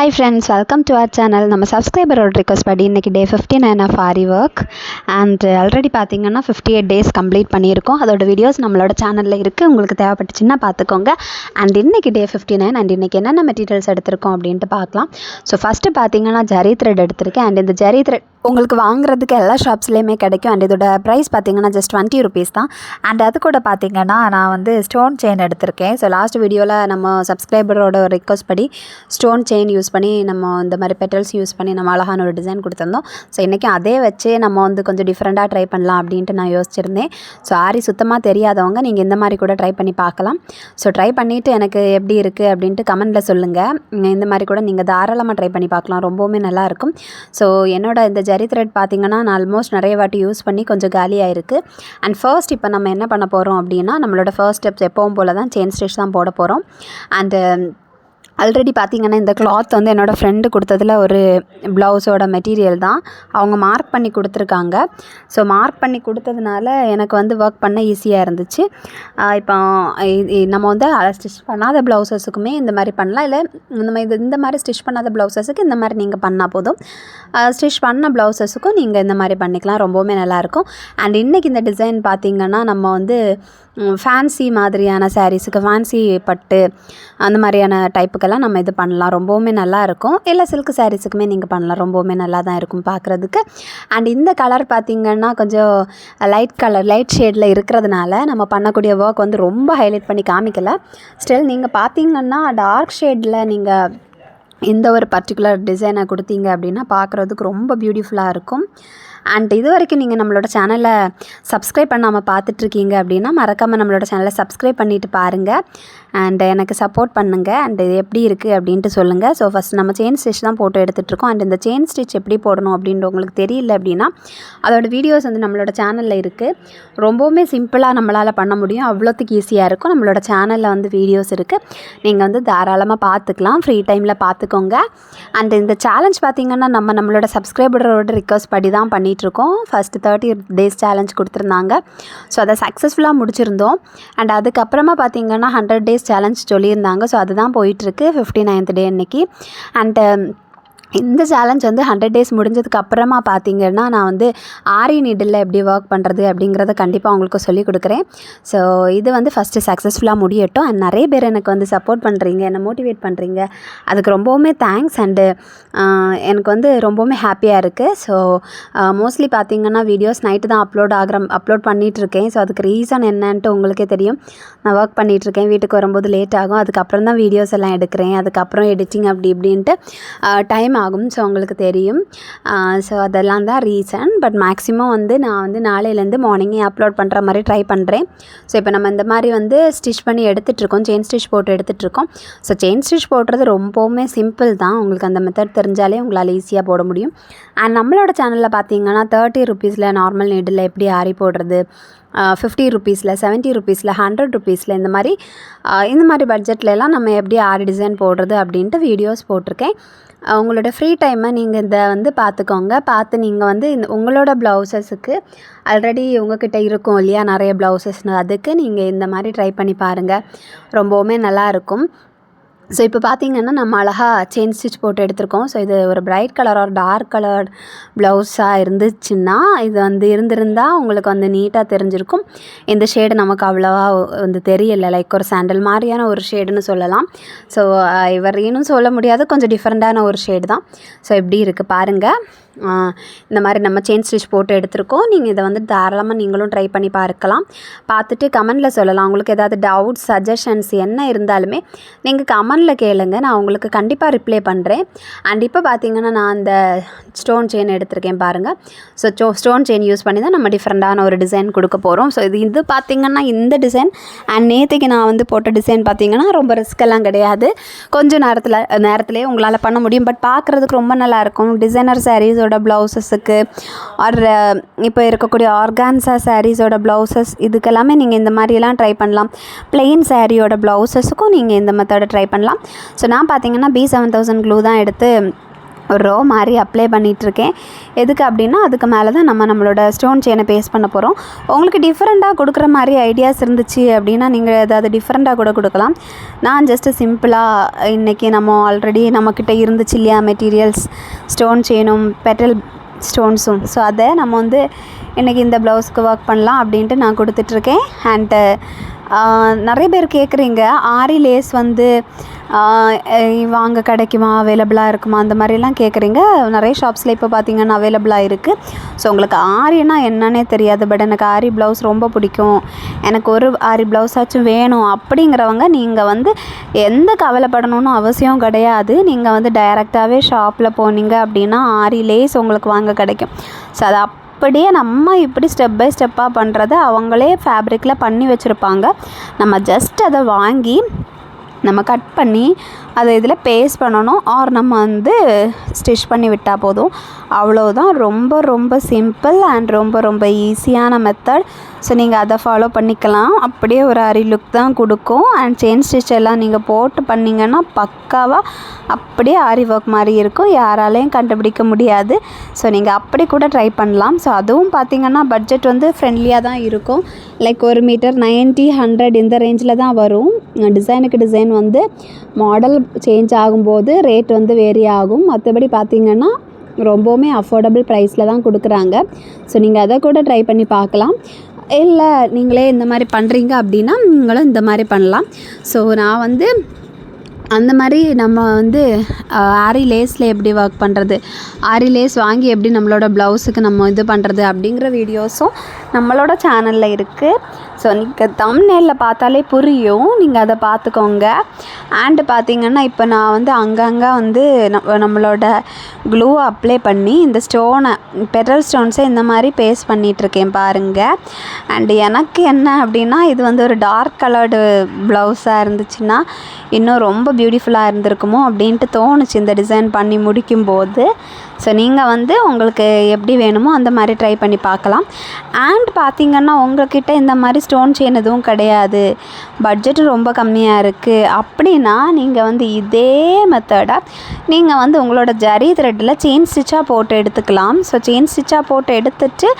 Hi friends welcome to our channel நம்ம சப்ஸ்கிரைபரோட request படி இன்றைக்கி day fifty nine of aari work and already பார்த்தீங்கன்னா ஃபிஃப்டி எயிட் டேஸ் கம்ப்ளீட் பண்ணியிருக்கோம். அதோட வீடியோஸ் நம்மளோட சேனலில் இருக்குது உங்களுக்கு தேவைப்பட்டுச்சுன்னா பார்த்துக்கோங்க அண்ட் இன்றைக்கி டே ஃபிஃப்டி நைன் அண்ட் இன்றைக்கி என்னென்ன மெட்டீரியல்ஸ் எடுத்திருக்கோம் அப்படின்ட்டு பார்க்கலாம் ஸோ ஃபஸ்ட்டு பார்த்தீங்கன்னா ஜரி த்ரெட் எடுத்திருக்கேன். அண்ட் இந்த ஜரி த்ரெட் உங்களுக்கு வாங்குறதுக்கு எல்லா ஷாப்ஸ்லேயுமே கிடைக்கும். அண்ட் இதோட ப்ரைஸ் பார்த்தீங்கன்னா ஜஸ்ட் டுவெண்ட்டி ருபீஸ் தான். அண்ட் அது கூட பார்த்தீங்கன்னா நான் வந்து ஸ்டோன் செயின் எடுத்திருக்கேன். ஸோ லாஸ்ட் வீடியோவில் நம்ம சப்ஸ்கிரைபரோட ரிக்வஸ்ட் படி ஸ்டோன் செயின் யூஸ் பண்ணி நம்ம இந்த மாதிரி பெட்டல்ஸ் யூஸ் பண்ணி நம்ம அழகான ஒரு டிசைன் கொடுத்துருந்தோம். ஸோ இன்றைக்கி அதே வச்சே நம்ம வந்து கொஞ்சம் டிஃப்ரெண்ட்டாக ட்ரை பண்ணலாம் அப்படின்ட்டு நான் யோசிச்சிருந்தேன். ஸோ ஆரி சுத்தமாக தெரியாதவங்க நீங்கள் இந்த மாதிரி கூட ட்ரை பண்ணி பார்க்கலாம். ஸோ ட்ரை பண்ணிவிட்டு எனக்கு எப்படி இருக்குது அப்படின்ட்டு கமெண்ட்டில் சொல்லுங்கள் இந்த மாதிரி கூட நீங்கள் தாராளமாக ட்ரை பண்ணி பார்க்கலாம். ரொம்பவுமே நல்லாயிருக்கும் ஸோ என்னோட இந்த ஜரி த்ரெட் பார்த்திங்கன்னா நான் ஆல்மோஸ்ட் நிறைய வாட்டி யூஸ் பண்ணி கொஞ்சம் காலியாக இருக்குது அண்ட் ஃபர்ஸ்ட் இப்போ நம்ம என்ன பண்ண போகிறோம் அப்படின்னா நம்மளோட ஃபர்ஸ்ட் ஸ்டெப்ஸ் எப்பவும் போல் தான் செயின் ஸ்டிச் தான் போட போகிறோம் அண்டு ஆல்ரெடி பார்த்திங்கன்னா இந்த கிளாத் வந்து என்னோடய ஃப்ரெண்டு கொடுத்ததுல ஒரு ப்ளவுஸோட மெட்டீரியல் தான். அவங்க மார்க் பண்ணி கொடுத்துருக்காங்க. ஸோ மார்க் பண்ணி கொடுத்ததுனால எனக்கு வந்து ஒர்க் பண்ண ஈஸியாக இருந்துச்சு. இப்போ நம்ம வந்து ஸ்டிச் பண்ணாத ப்ளவுசஸுக்குமே இந்த மாதிரி பண்ணலாம். இல்லை இந்த மாதிரி இது- இந்த மாதிரி ஸ்டிச் பண்ணாத ப்ளவுசஸுக்கு இந்த மாதிரி நீங்கள் பண்ணால் போதும். ஸ்டிச் பண்ண ப்ளவுசஸுக்கும் நீங்கள் இந்த மாதிரி பண்ணிக்கலாம். ரொம்பவுமே நல்லாயிருக்கும் அண்ட் இன்றைக்கி இந்த டிசைன் பார்த்திங்கன்னா நம்ம வந்து ஃபேன்சி மாதிரியான சாரீஸுக்கு ஃபேன்சி பட்டு அந்த மாதிரியான டைப்புக்கெல்லாம் நம்ம இது பண்ணலாம். ரொம்பவுமே நல்லா இருக்கும். இல்லை சில்க் சாரீஸுக்குமே நீங்கள் பண்ணலாம். ரொம்பவுமே நல்லா தான் இருக்கும் பார்க்குறதுக்கு அண்ட் இந்த கலர் பார்த்தீங்கன்னா கொஞ்சம் லைட் கலர் லைட் ஷேடில் இருக்கிறதுனால நம்ம பண்ணக்கூடிய ஒர்க் வந்து ரொம்ப ஹைலைட் பண்ணி காமிக்கலை. ஸ்டில் நீங்கள் பார்த்தீங்கன்னா டார்க் ஷேடில் நீங்கள் இந்த ஒரு பர்டிகுலர் டிசைனை கொடுத்தீங்க அப்படின்னா பார்க்குறதுக்கு ரொம்ப பியூட்டிஃபுல்லாக இருக்கும். அண்ட் இது வரைக்கும் நீங்கள் நம்மளோட சேனலை சப்ஸ்கிரைப் பண்ணாமல் பார்த்துட்ருக்கீங்க அப்படின்னா மறக்காமல் நம்மளோட சேனலை சப்ஸ்கிரைப் பண்ணிவிட்டு பாருங்கள் அண்ட் எனக்கு சப்போர்ட் பண்ணுங்கள் அண்ட் இது எப்படி இருக்குது அப்படின்ட்டு சொல்லுங்கள் ஸோ ஃபஸ்ட் நம்ம செயின் ஸ்டிச் தான் போட்டு எடுத்துகிட்ருக்கோம் அண்ட் இந்த செயின் ஸ்டிச் எப்படி போடணும் அப்படின்ட்டு உங்களுக்கு தெரியல அப்படின்னா அதோட வீடியோஸ் வந்து நம்மளோட சேனலில் இருக்குது ரொம்பவுமே சிம்பிளாக நம்மளால் பண்ண முடியும். அவ்வளோத்துக்கு ஈஸியாக இருக்கும். நம்மளோட சேனலில் வந்து வீடியோஸ் இருக்குது நீங்கள் வந்து தாராளமாக பார்த்துக்கலாம் ஃப்ரீ டைமில் பார்த்துக்கோங்க அண்ட் இந்த சேலஞ்ச் பார்த்தீங்கன்னா நம்ம நம்மளோட சப்ஸ்கிரைபரோட ரிக்வஸ்ட் படி தான் பண்ணிகிட்ருக்கோம் ஃபஸ்ட்டு தேர்ட்டி டேஸ் சேலஞ்ச் கொடுத்துருந்தாங்க. ஸோ அதை சக்ஸஸ்ஃபுல்லாக முடிச்சிருந்தோம். அண்ட் அதுக்கப்புறமா பார்த்தீங்கன்னா ஹண்ட்ரட் டேஸ் சேலஞ்ச் சொல்லியிருந்தாங்க. ஸோ அதுதான் போயிட்டுருக்கு. ஃபிஃப்டி நைன்த் டே அன்னைக்கு அண்டு இந்த சேலஞ்ச் வந்து ஹண்ட்ரட் டேஸ் முடிஞ்சதுக்கு அப்புறமா பார்த்தீங்கன்னா நான் வந்து ஆரி நீடில் எப்படி ஒர்க் பண்ணுறது அப்படிங்கிறத கண்டிப்பாக உங்களுக்கு சொல்லிக் கொடுக்குறேன். ஸோ இது வந்து ஃபஸ்ட்டு சக்ஸஸ்ஃபுல்லாக முடியட்டும். அண்ட் நிறைய பேர் எனக்கு வந்து சப்போர்ட் பண்ணுறீங்க என்னை மோட்டிவேட் பண்ணுறீங்க அதுக்கு ரொம்பவுமே தேங்க்ஸ் அண்டு எனக்கு வந்து ரொம்பவுமே ஹாப்பியாக இருக்குது ஸோ மோஸ்ட்லி பார்த்தீங்கன்னா வீடியோஸ் நைட்டு தான் அப்லோட் ஆகிற அப்லோட் பண்ணிகிட்ருக்கேன் ஸோ அதுக்கு ரீசன் என்னன்ட்டு உங்களுக்கே தெரியும். நான் ஒர்க் பண்ணிகிட்ருக்கேன் வீட்டுக்கு வரும்போது லேட் ஆகும். அதுக்கப்புறம் தான் வீடியோஸ் எல்லாம் எடுக்கிறேன். அதுக்கப்புறம் எடிட்டிங் அப்படி இப்படின்ட்டு டைம் ஆகும். ஸோ உங்களுக்கு தெரியும். ஸோ அதெல்லாம் தான் ரீசன் பட் மேக்ஸிமம் வந்து நான் வந்து நாளையிலேருந்து மார்னிங்கே அப்லோட் பண்ணுற மாதிரி ட்ரை பண்ணுறேன் ஸோ இப்போ நம்ம இந்த மாதிரி வந்து ஸ்டிச் பண்ணி எடுத்துகிட்ருக்கோம் செயின் ஸ்டிச் போட்டு எடுத்துகிட்ருக்கோம் ஸோ செயின் ஸ்டிச் போடுறது ரொம்பவுமே சிம்பிள் தான். உங்களுக்கு அந்த மெத்தட் தெரிஞ்சாலே உங்களால் ஈஸியாக போட முடியும். அண்ட் நம்மளோட சேனலில் பார்த்தீங்கன்னா தேர்ட்டி ருபீஸில் நார்மல் நீடில் எப்படி ஆரி போடுறது? ஃபிஃப்டி ருபீஸில் செவன்ட்டி ருபீஸில் ஹண்ட்ரட் ருபீஸில் இந்த மாதிரி இந்த மாதிரி பட்ஜெட்லலாம் நம்ம எப்படி ஆரி டிசைன் போடுறது அப்படின்ட்டு வீடியோஸ் போட்டிருக்கேன். உங்களோட ஃப்ரீ டைமை நீங்கள் இதை வந்து பார்த்துக்கோங்க பார்த்து நீங்கள் வந்து இந்த உங்களோட ப்ளவுசஸுக்கு ஆல்ரெடி உங்ககிட்ட இருக்கும் இல்லையா? நிறைய ப்ளவுசஸ் அதுக்கு நீங்கள் இந்த மாதிரி ட்ரை பண்ணி பாருங்கள் ரொம்பவுமே நல்லாயிருக்கும் ஸோ இப்போ பார்த்தீங்கன்னா நம்ம அழகாக செயின் ஸ்டிச் போட்டு எடுத்திருக்கோம். ஸோ இது ஒரு பிரைட் கலர் ஒரு டார்க் கலர் ப்ளவுஸாக இருந்துச்சுன்னா இது வந்து இருந்திருந்தால் உங்களுக்கு வந்து நீட்டாக தெரிஞ்சிருக்கும். இந்த ஷேடு நமக்கு அவ்வளோவா வந்து தெரியல. லைக் ஒரு சாண்டல் மாதிரியான ஒரு ஷேடுன்னு சொல்லலாம். ஸோ இவரையும் சொல்ல முடியாது. கொஞ்சம் டிஃப்ரெண்ட்டான ஒரு ஷேடு தான். ஸோ எப்படி இருக்குது பாருங்கள் இந்த மாதிரி நம்ம செயின் ஸ்டிச் போட்டு எடுத்திருக்கோம். நீங்கள் இதை வந்து தாராளமாக நீங்களும் ட்ரை பண்ணி பார்க்கலாம். பார்த்துட்டு கமெண்டில் சொல்லலாம். உங்களுக்கு ஏதாவது டவுட்ஸ் சஜஷன்ஸ் என்ன இருந்தாலுமே நீங்கள் கமெண்டில் கேளுங்க. நான் உங்களுக்கு கண்டிப்பாக ரிப்ளை பண்ணுறேன் அண்ட் இப்போ பார்த்தீங்கன்னா நான் அந்த ஸ்டோன் செயின் எடுத்திருக்கேன் பாருங்கள் so so stone chain use பண்ணி தான் நம்ம டிஃப்ரெண்ட்டான ஒரு டிசைன் கொடுக்க போகிறோம் ஸோ இது இது பார்த்திங்கன்னா இந்த டிசைன் அண்ட் நேற்றுக்கு நான் வந்து போட்ட டிசைன் பார்த்தீங்கன்னா ரொம்ப ரிஸ்க் எல்லாம் கிடையாது. கொஞ்சம் நேரத்தில் நேரத்துலேயே உங்களால் பண்ண முடியும். பட் பார்க்குறதுக்கு ரொம்ப நல்லாயிருக்கும் டிசைனர் சாரீஸ் சாரீஸோட ப்ளவுசஸுக்கு ஆர் இப்போ இருக்கக்கூடிய ஆர்கான்சா சாரீஸோட ப்ளவுசஸ் இதுக்கெல்லாமே நீங்கள் இந்த மாதிரியெல்லாம் ட்ரை பண்ணலாம். ப்ளெயின் சாரியோட ப்ளவுசஸுக்கும் நீங்கள் இந்த மெத்தடை ட்ரை பண்ணலாம். ஸோ நான் பார்த்தீங்கன்னா பி செவன் தௌசண்ட் க்ளூ தான் எடுத்து ரோ மாதிரி அப்ளை பண்ணிகிட்ருக்கேன் எதுக்கு அப்படின்னா அதுக்கு மேலே தான் நம்ம நம்மளோட ஸ்டோன் செயினை பேஸ் பண்ண போகிறோம் உங்களுக்கு டிஃப்ரெண்ட்டாக கொடுக்குற மாதிரி ஐடியாஸ் இருந்துச்சு அப்படின்னா நீங்கள் ஏதாவது டிஃப்ரெண்ட்டாக கூட கொடுக்கலாம். நான் ஜஸ்ட்டு சிம்பிளாக இன்றைக்கி நம்ம ஆல்ரெடி நம்மக்கிட்ட இருந்துச்சு இல்லையா மெட்டீரியல்ஸ் ஸ்டோன் செயினும் பெட்டல் ஸ்டோன்ஸும் ஸோ அதை நம்ம வந்து இன்றைக்கி இந்த ப்ளவுஸ்க்கு ஒர்க் பண்ணலாம் அப்படின்ட்டு நான் கொடுத்துட்ருக்கேன் அண்டு நிறைய பேர் கேட்குறீங்க ஆரி லேஸ் வந்து வாங்க கிடைக்குமா அவைலபிளாக இருக்குமா அந்த மாதிரிலாம் கேட்குறீங்க நிறைய ஷாப்ஸில் இப்போ பார்த்தீங்கன்னா அவைலபிளாக இருக்குது ஸோ உங்களுக்கு ஆரினா என்னன்னே தெரியாது. பட் எனக்கு ஆரி ப்ளவுஸ் ரொம்ப பிடிக்கும். எனக்கு ஒரு ஆரி ப்ளவுஸாச்சும் வேணும். அப்படிங்கிறவங்க நீங்கள் வந்து எந்த கவலைப்படணும்னு அவசியம் கிடையாது. நீங்கள் வந்து டைரெக்டாகவே ஷாப்பில் போனீங்க அப்படின்னா ஆரி லேஸ் உங்களுக்கு வாங்க கிடைக்கும். ஸோ அது அப்படியே நம்ம இப்படி ஸ்டெப் பை ஸ்டெப்பாக பண்ணுறத அவங்களே ஃபேப்ரிக்கில் பண்ணி வச்சுருப்பாங்க. நம்ம ஜஸ்ட் அதை வாங்கி நம்ம கட் பண்ணி அதை இதில் பேஸ்ட் பண்ணணும். ஆர் நம்ம வந்து ஸ்டிச் பண்ணி விட்டால் போதும். அவ்வளோதான் ரொம்ப ரொம்ப சிம்பிள் அண்ட் ரொம்ப ரொம்ப ஈஸியான மெத்தட் ஸோ நீங்கள் அதை ஃபாலோ பண்ணிக்கலாம். அப்படியே ஒரு அரி லுக் தான் கொடுக்கும். அண்ட் செயின் ஸ்டிச் எல்லாம் நீங்கள் போட்டு பண்ணிங்கன்னா பக்காவாக அப்படியே ஆரி ஒர்க் மாதிரி இருக்கும். யாராலையும் கண்டுபிடிக்க முடியாது. ஸோ நீங்கள் அப்படி கூட ட்ரை பண்ணலாம். ஸோ அதுவும் பார்த்தீங்கன்னா பட்ஜெட் வந்து ஃப்ரெண்ட்லியாக தான் இருக்கும். லைக் ஒரு மீட்டர் நைன்ட்டி ஹண்ட்ரட் இந்த ரேஞ்சில் தான் வரும். டிசைனுக்கு டிசைன் வந்து மாடல் சேஞ்ச் ஆகும்போது ரேட் வந்து வேரி ஆகும். மற்றபடி பார்த்தீங்கன்னா ரொம்பவுமே அஃபோர்டபுள் ப்ரைஸில் தான் கொடுக்குறாங்க. ஸோ நீங்கள் அதை கூட ட்ரை பண்ணி பார்க்கலாம். இல்லை நீங்களே இந்த மாதிரி பண்ணுறீங்க அப்படின்னா நீங்களும் இந்த மாதிரி பண்ணலாம். ஸோ நான் வந்து அந்த மாதிரி நம்ம வந்து ஆரி லேஸில் எப்படி ஒர்க் பண்ணுறது ஆரி லேஸ் வாங்கி எப்படி நம்மளோட ப்ளவுஸுக்கு நம்ம இது பண்ணுறது அப்படிங்கிற வீடியோஸும் நம்மளோட சேனலில் இருக்குது ஸோ நீங்கள் தம்ப்நெயிலில் பார்த்தாலே புரியும். நீங்கள் அதை பார்த்துக்கோங்க. அண்டு பார்த்தீங்கன்னா இப்போ நான் வந்து அங்கங்கே வந்து நம்மளோட க்ளூ அப்ளை பண்ணி இந்த ஸ்டோனை பெட்ரல் ஸ்டோன்ஸை இந்த மாதிரி பேஸ்ட் பண்ணிகிட்ருக்கேன் பாருங்கள் அண்டு எனக்கு என்ன அப்படின்னா இது வந்து ஒரு டார்க் கலர்டு ப்ளவுஸாக இருந்துச்சுன்னா இன்னும் ரொம்ப பியூட்டிஃபுல்லாக இருந்திருக்குமோ அப்படின்ட்டு தோணுச்சு இந்த டிசைன் பண்ணி முடிக்கும்போது. ஸோ நீங்கள் வந்து உங்களுக்கு எப்படி வேணுமோ அந்த மாதிரி ட்ரை பண்ணி பார்க்கலாம். அண்ட் பார்த்தீங்கன்னா உங்கள்கிட்ட இந்த மாதிரி ஸ்டோன் செயின் எதுவும் கிடையாது. பட்ஜெட்டு ரொம்ப கம்மியாக இருக்குது அப்படின்னா நீங்கள் வந்து இதே மெத்தடாக நீங்கள் வந்து உங்களோட ஜரி த்ரெட்டில் செயின் ஸ்டிச்சாக போட்டு எடுத்துக்கலாம். ஸோ செயின் ஸ்டிச்சாக போட்டு எடுத்துட்டு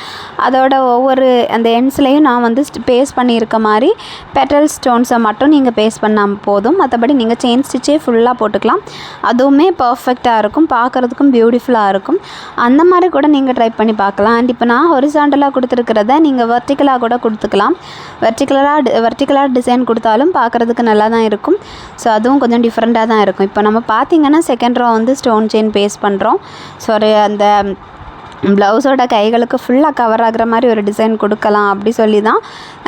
அதோட ஒவ்வொரு அந்த எண்ட்ஸ்லேயும் நான் வந்து பேஸ் பண்ணியிருக்க மாதிரி பெட்டல் ஸ்டோன்ஸை மட்டும் நீங்கள் பேஸ் பண்ணால் போதும். மற்றபடி நீங்கள் செயின் ஸ்டிச்சே ஃபுல்லாக போட்டுக்கலாம். அதுவுமே பர்ஃபெக்டாக இருக்கும். பார்க்குறதுக்கும் பியூட்டிஃபுல்லாக இருக்கும் அந்த மாதிரி கூட நீங்கள் ட்ரை பண்ணி பார்க்கலாம். அண்ட் இப்போ நான் ஹொரிசாண்டலாக கொடுத்துருக்கிறத நீங்கள் வெர்டிக்கலாக கூட கொடுத்துக்கலாம். வெர்டிக்கலாக வெர்டிக்கலாக டிசைன் கொடுத்தாலும் பார்க்குறதுக்கு நல்லா தான் இருக்கும். ஸோ அதுவும் கொஞ்சம் டிஃப்ரெண்ட்டாக தான் இருக்கும். இப்போ நம்ம பார்த்தீங்கன்னா செகண்ட் ரோ வந்து ஸ்டோன் செயின் பேஸ்ட் பண்ணுறோம் ஸோ ஒரு அந்த ப்ளவுஸோட கைகளுக்கு ஃபுல்லாக கவர் ஆகுற மாதிரி ஒரு டிசைன் கொடுக்கலாம் அப்படி சொல்லி தான்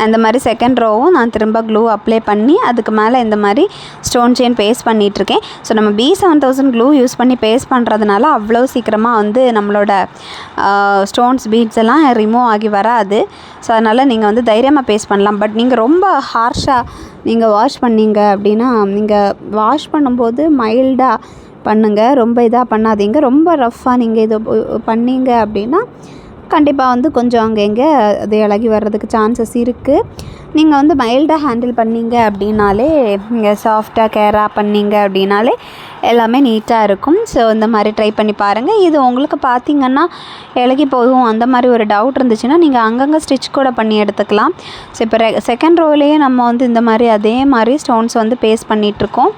இந்த மாதிரி செகண்ட் ரோவும் நான் திரும்ப க்ளூ அப்ளை பண்ணி அதுக்கு மேலே இந்த மாதிரி ஸ்டோன் செயின் பேஸ்ட் பண்ணிகிட்ருக்கேன் ஸோ நம்ம B seven thousand glue use பண்ணி பேஸ்ட் பண்ணுறதுனால அவ்வளோ சீக்கிரமாக வந்து நம்மளோட ஸ்டோன்ஸ் பீட்ஸ் எல்லாம் ரிமூவ் ஆகி வராது. ஸோ அதனால் நீங்கள் வந்து தைரியமாக பேஸ்ட் பண்ணலாம். பட் நீங்கள் ரொம்ப ஹார்ஷாக நீங்கள் வாஷ் பண்ணீங்க அப்படின்னா நீங்கள் வாஷ் பண்ணும்போது மைல்டாக பண்ணுங்கள் ரொம்ப இதாக பண்ணாதீங்க. ரொம்ப ரஃப்பாக நீங்கள் இதை பண்ணீங்க அப்படின்னா கண்டிப்பாக வந்து கொஞ்சம் அங்கே இங்கே அது இலகி வர்றதுக்கு சான்சஸ் இருக்குது நீங்கள் வந்து மைல்டாக ஹேண்டில் பண்ணீங்க அப்படின்னாலே நீங்கள் சாஃப்டாக கேராக பண்ணீங்க அப்படின்னாலே எல்லாமே நீட்டாக இருக்கும். ஸோ இந்த மாதிரி ட்ரை பண்ணி பாருங்கள் இது உங்களுக்கு பார்த்தீங்கன்னா இலகி போகும் அந்த மாதிரி ஒரு டவுட் இருந்துச்சுன்னா நீங்கள் அங்கங்கே ஸ்டிச் கூட பண்ணி எடுத்துக்கலாம். ஸோ இப்போ செகண்ட் ரோலேயே நம்ம வந்து இந்த மாதிரி அதே மாதிரி ஸ்டோன்ஸ் வந்து பேஸ்ட் பண்ணிகிட்ருக்கோம்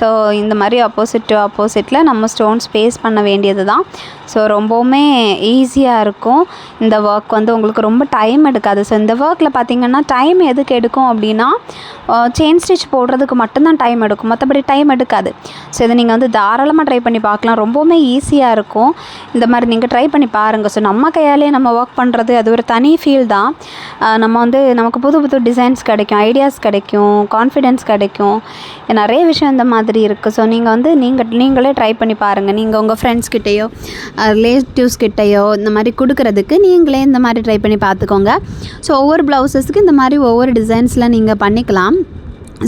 ஸோ இந்த மாதிரி ஆப்போசிட் டு ஆப்போசிட்டில் நம்ம ஸ்டோன்ஸ் பேஸ்ட் பண்ண வேண்டியது தான் ஸோ ரொம்பவுமே ஈஸியாக இருக்கும். இந்த ஒர்க் வந்து உங்களுக்கு ரொம்ப டைம் எடுக்காது. ஸோ இந்த ஒர்க்கில் பார்த்தீங்கன்னா டைம் எதுக்கு எடுக்கும் அப்படின்னா செயின் ஸ்டிச் போடுறதுக்கு மட்டும்தான் டைம் எடுக்கும். மற்றபடி டைம் எடுக்காது. ஸோ இதை நீங்கள் வந்து தாராளமாக ட்ரை பண்ணி பார்க்கலாம். ரொம்பவுமே ஈஸியாக இருக்கும். இந்த மாதிரி நீங்கள் ட்ரை பண்ணி பாருங்கள் ஸோ நம்ம கையாலே நம்ம ஒர்க் பண்ணுறது அது ஒரு தனி ஃபீல் தான். நம்ம வந்து நமக்கு புது புது டிசைன்ஸ் கிடைக்கும் ஐடியாஸ் கிடைக்கும் கான்ஃபிடென்ஸ் கிடைக்கும். நிறைய விஷயம் இந்த மாதிரி இருக்குது ஸோ நீங்கள் வந்து நீங்கள் நீங்களே ட்ரை பண்ணி பாருங்கள் நீங்கள் உங்கள் ஃப்ரெண்ட்ஸ் கிட்டேயோ ரிலேட்டிவ்ஸ் கிட்டேயோ இந்த மாதிரி கொடுக்குறதுக்கு நீங்களே இந்த மாதிரி ட்ரை பண்ணி பார்த்துக்கோங்க ஸோ ஒவ்வொரு ப்ளவுசஸ்க்கு இந்த மாதிரி ஒவ்வொரு டிசைன்ஸில் நீங்கள் பண்ணிக்கலாம்.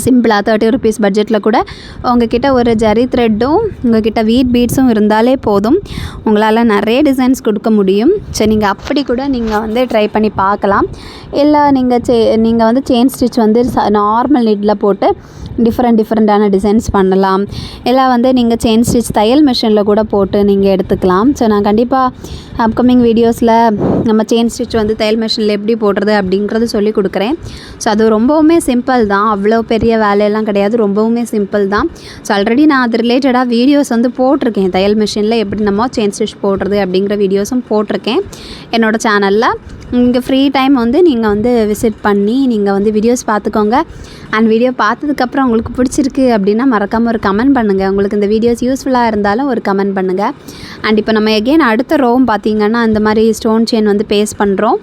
சிம்பிளாக தேர்ட்டி ருபீஸ் பட்ஜெட்டில் கூட உங்ககிட்ட ஒரு ஜரி த்ரெட்டும் உங்ககிட்ட வீட் பீட்ஸும் இருந்தாலே போதும். உங்களால் நிறைய டிசைன்ஸ் கொடுக்க முடியும். ஸோ நீங்கள் அப்படி கூட நீங்கள் வந்து ட்ரை பண்ணி பார்க்கலாம் இல்லை நீங்கள் சே நீங்கள் வந்து செயின் ஸ்டிச் வந்து நார்மல் நீட்டில் போட்டு டிஃப்ரெண்ட் டிஃப்ரெண்ட்டான டிசைன்ஸ் பண்ணலாம். இல்லை வந்து நீங்கள் செயின் ஸ்டிச் தையல் மிஷினில் கூட போட்டு நீங்கள் எடுத்துக்கலாம். ஸோ நான் கண்டிப்பாக அப்கமிங் வீடியோஸில் நம்ம செயின் ஸ்டிச் வந்து தையல் மிஷினில் எப்படி போடுறது அப்படிங்கிறது சொல்லி கொடுக்குறேன். ஸோ அது ரொம்பவுமே சிம்பிள் தான். அவ்வளோ பெரிய வேலையெல்லாம் கிடையாது. ரொம்பவுமே சிம்பிள் தான். ஸோ ஆல்ரெடி நான் அது ரிலேட்டடாக வீடியோஸ் வந்து போட்டிருக்கேன். தையல் மிஷினில் எப்படி நம்ம செயின் ஸ்டிச் போடுறது அப்படிங்கிற வீடியோஸும் போட்டிருக்கேன். என்னோடய சேனலில் இங்கே ஃப்ரீ டைம் வந்து நீங்கள் வந்து விசிட் பண்ணி நீங்கள் வந்து வீடியோஸ் பார்த்துக்கோங்க. அண்ட் வீடியோ பார்த்ததுக்கப்புறம் உங்களுக்கு பிடிச்சிருக்கு அப்படின்னா மறக்காமல் ஒரு கமெண்ட் பண்ணுங்கள் உங்களுக்கு இந்த வீடியோஸ் யூஸ்ஃபுல்லாக இருந்தாலும் ஒரு கமெண்ட் பண்ணுங்கள் அண்ட் இப்போ நம்ம எகெயின் அடுத்த ரோவும் பார்த்தீங்கன்னா இந்த மாதிரி ஸ்டோன் செயின் வந்து பேஸ்ட் பண்ணுறோம்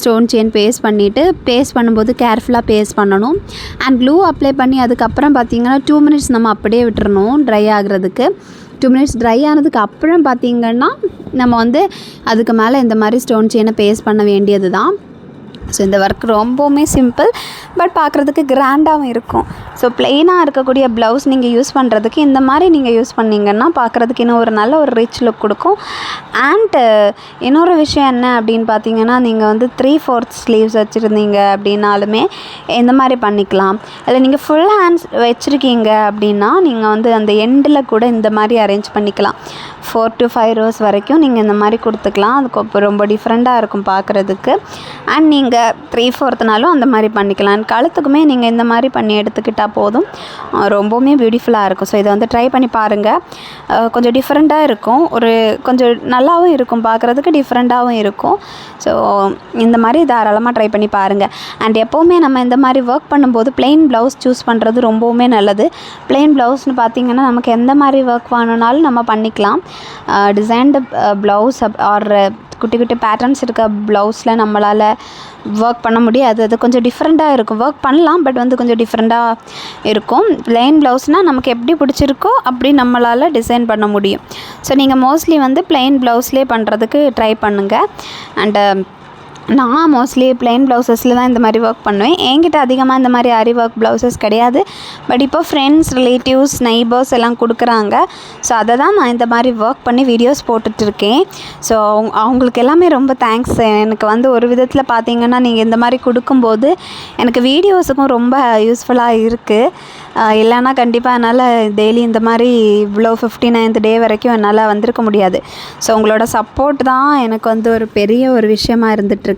ஸ்டோன் செயின் பேஸ்ட் பண்ணிவிட்டு பேஸ்ட் பண்ணும்போது கேர்ஃபுல்லாக பேஸ்ட் பண்ணணும். அண்ட் க்ளூ அப்ளை பண்ணி அதுக்கப்புறம் பார்த்தீங்கன்னா டூ மினிட்ஸ் நம்ம அப்படியே விட்டுறணும் ட்ரை ஆகுறதுக்கு. டூ மினிட்ஸ் ட்ரை ஆனதுக்கு அப்புறம் பார்த்தீங்கன்னா நம்ம வந்து அதுக்கு மேலே இந்த மாதிரி ஸ்டோன் செயினை பேஸ்ட் பண்ண வேண்டியது தான் ஸோ இந்த ஒர்க் ரொம்பவுமே சிம்பிள் பட் பார்க்குறதுக்கு கிராண்டாகவும் இருக்கும். ஸோ ப்ளெயினாக இருக்கக்கூடிய ப்ளவுஸ் நீங்கள் யூஸ் பண்ணுறதுக்கு இந்த மாதிரி நீங்கள் யூஸ் பண்ணிங்கன்னா பார்க்குறதுக்கு இன்னும் ஒரு நல்ல ஒரு ரிச் லுக் கொடுக்கும். அண்டு இன்னொரு விஷயம் என்ன அப்படின்னு பார்த்தீங்கன்னா நீங்கள் வந்து த்ரீ ஃபோர்த் ஸ்லீவ்ஸ் வச்சுருந்தீங்க அப்படின்னாலுமே இந்த மாதிரி பண்ணிக்கலாம். இல்லை நீங்கள் ஃபுல் ஹேண்ட்ஸ் வச்சுருக்கீங்க அப்படின்னா நீங்கள் வந்து அந்த எண்டில் கூட இந்த மாதிரி அரேஞ்ச் பண்ணிக்கலாம். ஃபோர் டு ஃபைவ் ரோஸ் வரைக்கும் நீங்கள் இந்த மாதிரி கொடுத்துக்கலாம். அதுக்கு ரொம்ப டிஃப்ரெண்ட்டாக இருக்கும் பார்க்குறதுக்கு. அண்ட் நீங்கள் த்ரீ ஃபோர்த்னாலும் அந்த மாதிரி பண்ணிக்கலாம். கழுத்துக்குமே நீங்கள் இந்த மாதிரி பண்ணி எடுத்துக்கிட்டால் போதும். ரொம்பவுமே பியூட்டிஃபுல்லாக இருக்கும். ஸோ இதை வந்து ட்ரை பண்ணி பாருங்கள் கொஞ்சம் டிஃப்ரெண்ட்டாக இருக்கும். ஒரு கொஞ்சம் நல்லாவும் இருக்கும். பார்க்குறதுக்கு டிஃப்ரெண்ட்டாகவும் இருக்கும். ஸோ இந்த மாதிரி தாராளமாக ட்ரை பண்ணி பாருங்கள் அண்ட் எப்போவுமே நம்ம இந்த மாதிரி ஒர்க் பண்ணும்போது பிளெயின் ப்ளவுஸ் சூஸ் பண்ணுறது ரொம்பவுமே நல்லது. பிளெயின் ப்ளவுஸ்னு பார்த்தீங்கன்னா நமக்கு எந்த மாதிரி ஒர்க் வேணும்னாலும் நம்ம பண்ணிக்கலாம். டிசைன்டு ப்ளவுஸ் ஆர் குட்டி குட்டி பேட்டர்ன்ஸ் இருக்க ப்ளவுஸில் நம்மளால் ஒர்க் பண்ண முடியாது அது கொஞ்சம் டிஃப்ரெண்ட்டாக இருக்கும். ஒர்க் பண்ணலாம் பட் வந்து கொஞ்சம் டிஃப்ரெண்ட்டாக இருக்கும். ப்ளைன் ப்ளவுஸ்னால் நமக்கு எப்படி பிடிச்சிருக்கோ அப்படி நம்மளால் டிசைன் பண்ண முடியும். ஸோ நீங்கள் மோஸ்ட்லி வந்து ப்ளைன் ப்ளவுஸ்லேயே பண்ணுறதுக்கு ட்ரை பண்ணுங்கள் அண்டு நான் மோஸ்ட்லி plain ப்ளவுசஸில் தான் இந்த மாதிரி ஒர்க் பண்ணுவேன். என்கிட்ட அதிகமாக இந்த மாதிரி ஆரி ஒர்க் ப்ளவுசஸ் கிடையாது. பட் இப்போ ஃப்ரெண்ட்ஸ் ரிலேட்டிவ்ஸ் நைபர்ஸ் எல்லாம் கொடுக்குறாங்க. ஸோ அதை தான் நான் இந்த மாதிரி ஒர்க் பண்ணி வீடியோஸ் போட்டுட்ருக்கேன் ஸோ அவங்க அவங்களுக்கு எல்லாமே ரொம்ப தேங்க்ஸ் எனக்கு வந்து ஒரு விதத்தில் பார்த்தீங்கன்னா நீங்கள் இந்த மாதிரி கொடுக்கும்போது எனக்கு வீடியோஸுக்கும் ரொம்ப யூஸ்ஃபுல்லாக இருக்குது இல்லைன்னா கண்டிப்பாக என்னால் டெய்லி இந்த மாதிரி இவ்வளோ ஃபிஃப்டி நைன்த் டே வரைக்கும் என்னால் வந்திருக்க முடியாது. ஸோ உங்களோட சப்போர்ட் தான் எனக்கு வந்து ஒரு பெரிய ஒரு விஷயமா இருந்துகிட்ருக்கு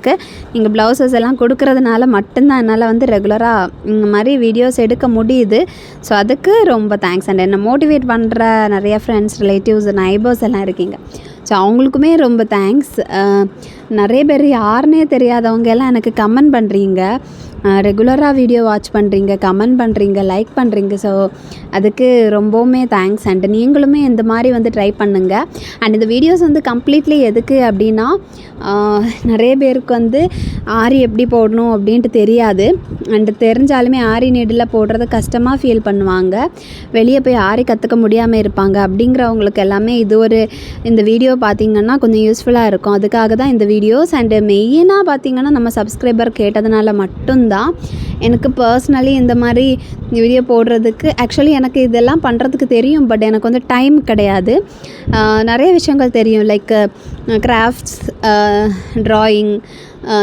நீங்கள் ப்ளவுசஸ் எல்லாம் கொடுக்கறதுனால மட்டும்தான் என்னால் வந்து ரெகுலராக இந்த மாதிரி வீடியோஸ் எடுக்க முடியுது. ஸோ அதுக்கு ரொம்ப தேங்க்ஸ் அண்ட் என்னை மோட்டிவேட் பண்ணுற நிறைய ஃப்ரெண்ட்ஸ் ரிலேட்டிவ்ஸ் நைபர்ஸ் எல்லாம் இருக்கீங்க. ஸோ அவங்களுக்குமே ரொம்ப தேங்க்ஸ் நிறைய பேர் யாருன்னே தெரியாதவங்க எல்லாம் எனக்கு கமெண்ட் பண்ணுறீங்க ரெகுலராக வீடியோ வாட்ச் பண்ணுறீங்க கமெண்ட் பண்ணுறீங்க லைக் பண்ணுறீங்க ஸோ அதுக்கு ரொம்பவுமே தேங்க்ஸ் அண்ட் நீங்களுமே இந்த மாதிரி வந்து ட்ரை பண்ணுங்கள் அண்ட் இந்த வீடியோஸ் வந்து கம்ப்ளீட்லி எதுக்கு அப்படின்னா நிறைய பேருக்கு வந்து ஆரி எப்படி போடணும் அப்படின்ட்டு தெரியாது. அண்ட் தெரிஞ்சாலுமே ஆரி நீடில் போடுறது கஷ்டமாக ஃபீல் பண்ணுவாங்க. வெளியே போய் ஆரி கற்றுக்க முடியாமல் இருப்பாங்க. அப்படிங்கிறவங்களுக்கு எல்லாமே இது ஒரு இந்த வீடியோ பார்த்தீங்கன்னா கொஞ்சம் யூஸ்ஃபுல்லாக இருக்கும். அதுக்காக தான் இந்த வீடியோஸ் அண்டு மெயினாக பார்த்தீங்கன்னா நம்ம சப்ஸ்கிரைபர் கேட்டதுனால மட்டும்தான். எனக்கு பர்சனலி இந்த மாதிரி வீடியோ போடுறதுக்கு ஆக்சுவலி எனக்கு இதெல்லாம் பண்ணுறதுக்கு தெரியும் பட் எனக்கு வந்து டைம் கிடையாது. நிறைய விஷயங்கள் தெரியும் லைக் கிராஃப்ட்ஸ் ட்ராயிங்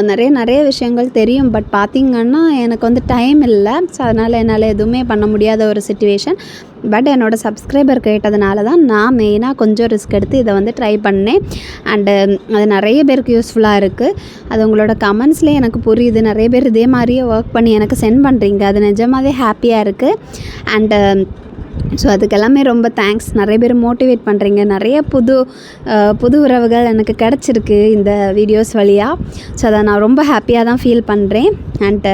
நிறைய நிறைய விஷயங்கள் தெரியும். பட் பார்த்திங்கன்னா எனக்கு வந்து டைம் இல்லை. ஸோ அதனால் என்னால் எதுவுமே பண்ண முடியாத ஒரு சுச்சுவேஷன் பட் என்னோடய சப்ஸ்கிரைபர் கேட்டதுனால தான் நான் மெயினாக கொஞ்சம் ரிஸ்க் எடுத்து இதை வந்து ட்ரை பண்ணேன். அண்டு அது நிறைய பேருக்கு யூஸ்ஃபுல்லாக இருக்குது அது உங்களோட கமெண்ட்ஸ்லேயே எனக்கு புரியுது. நிறைய பேர் இதே மாதிரியே ஒர்க் பண்ணி எனக்கு சென்ட் பண்ணுறீங்க அது நிஜமாகவே ஹாப்பியாக இருக்குது அண்டு ஸோ அதுக்கெல்லாமே ரொம்ப தேங்க்ஸ் நிறைய பேர் மோட்டிவேட் பண்ணுறீங்க நிறைய புது புது உறவுகள் எனக்கு கிடச்சிருக்கு இந்த வீடியோஸ் வழியாக ஸோ அதை நான் ரொம்ப ஹாப்பியாக தான் ஃபீல் பண்ணுறேன் அண்டு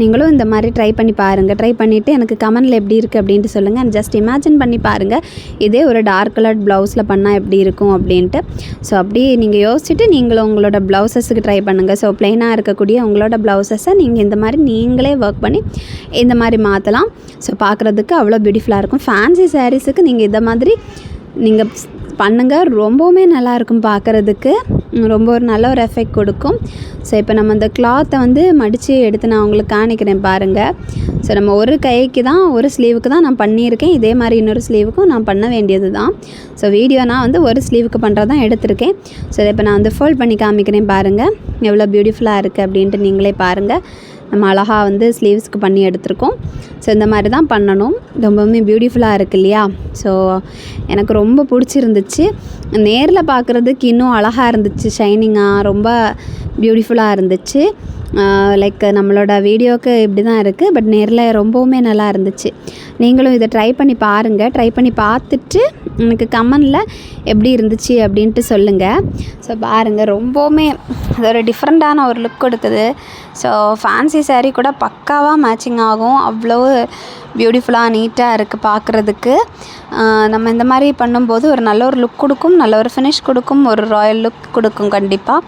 நீங்களும் இந்த மாதிரி ட்ரை பண்ணி பாருங்கள் ட்ரை பண்ணிவிட்டு எனக்கு கமெண்டில் எப்படி இருக்குது அப்படின்ட்டு சொல்லுங்கள் அண்ட் ஜஸ்ட் இமேஜின் பண்ணி பாருங்கள் இதே ஒரு டார்க் கலர் ப்ளவுஸில் பண்ணால் எப்படி இருக்கும் அப்படின்ட்டு. ஸோ அப்படி நீங்கள் யோசிச்சுட்டு நீங்களும் உங்களோட ப்ளவுசஸுக்கு ட்ரை பண்ணுங்கள் ஸோ ப்ளைனாக இருக்கக்கூடிய உங்களோட ப்ளவுசஸை நீங்கள் இந்த மாதிரி நீங்களே ஒர்க் பண்ணி இந்த மாதிரி மாற்றலாம் ஸோ பார்க்குறதுக்கு அவ்வளோ பியூட்டிஃபுல்லாக இருக்கும். ஃபேன்சி சாரீஸுக்கு நீங்கள் இந்த மாதிரி நீங்கள் பண்ணுங்கள் ரொம்பவுமே நல்லாயிருக்கும் பார்க்குறதுக்கு. ரொம்ப ஒரு நல்ல ஒரு எஃபெக்ட் கொடுக்கும். ஸோ இப்போ நம்ம இந்த கிளாத்தை வந்து மடித்து எடுத்து நான் உங்களுக்கு காணிக்கிறேன் பாருங்கள் ஸோ நம்ம ஒரு கைக்கு தான் ஒரு ஸ்லீவுக்கு தான் நான் பண்ணியிருக்கேன். இதே மாதிரி இன்னொரு ஸ்லீவுக்கும் நான் பண்ண வேண்டியது தான். ஸோ வீடியோ நான் வந்து ஒரு ஸ்லீவுக்கு பண்ணுறது தான் எடுத்திருக்கேன். ஸோ இதை இப்போ நான் வந்து ஃபோல்ட் பண்ணி காமிக்கிறேன் பாருங்கள் எவ்வளோ பியூட்டிஃபுல்லாக இருக்குது அப்படின்ட்டு நீங்களே பாருங்கள் நம்ம அழகாக வந்து ஸ்லீவ்ஸ்க்கு பண்ணி எடுத்திருக்கோம். ஸோ இந்த மாதிரி தான் பண்ணணும். ரொம்பவுமே பியூட்டிஃபுல்லாக இருக்கு இல்லையா? ஸோ எனக்கு ரொம்ப பிடிச்சிருந்துச்சு. நேரில் பார்க்குறதுக்கு இன்னும் அழகாக இருந்துச்சு. ஷைனிங்காக ரொம்ப பியூட்டிஃபுல்லாக இருந்துச்சு. லைக் நம்மளோட வீடியோவுக்கு இப்படி தான் இருக்குது பட் நேரில் ரொம்பவுமே நல்லா இருந்துச்சு. நீங்களும் இதை ட்ரை பண்ணி பாருங்கள் ட்ரை பண்ணி பார்த்துட்டு எனக்கு கமெண்டில் எப்படி இருந்துச்சு அப்படின்ட்டு சொல்லுங்கள் ஸோ பாருங்கள் ரொம்பவுமே அது ஒரு டிஃப்ரெண்ட்டான ஒரு லுக் கொடுக்குது ஸோ ஃபேன்சி சேரீ கூட பக்காவாக மேட்சிங் ஆகும். அவ்வளோ பியூட்டிஃபுல்லாக நீட்டாக இருக்குது பார்க்குறதுக்கு நம்ம இந்த மாதிரி பண்ணும்போது ஒரு நல்ல ஒரு லுக் கொடுக்கும் நல்ல ஒரு ஃபினிஷ் கொடுக்கும் ஒரு ராயல் லுக் கொடுக்கும் கண்டிப்பாக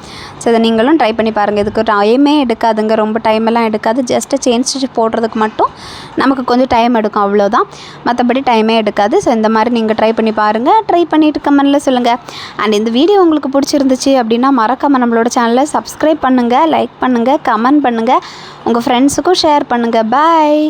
ஸோ இதை நீங்களும் ட்ரை பண்ணி பாருங்கள் இதுக்கு டைமே எடுக்காதுங்க. ரொம்ப டைம் எல்லாம் எடுக்காது. ஜஸ்ட்டு சேஞ்ச் ஸ்டிச் போடுறதுக்கு மட்டும் நமக்கு கொஞ்சம் டைம் எடுக்கும். அவ்வளோதான் மற்றபடி டைமே எடுக்காது. ஸோ இந்த மாதிரி நீங்கள் ட்ரை பண்ணி பாருங்கள் ட்ரை பண்ணிவிட்டு கமெண்டில் சொல்லுங்கள் அண்ட் இந்த வீடியோ உங்களுக்கு பிடிச்சிருந்துச்சு அப்படின்னா மறக்காமல் நம்மளோட சேனலை சப்ஸ்கிரைப் பண்ணுங்கள் லைக் பண்ணுங்கள் கமெண்ட் பண்ணுங்கள் உங்கள் ஃப்ரெண்ட்ஸுக்கும் ஷேர் பண்ணுங்கள் பாய்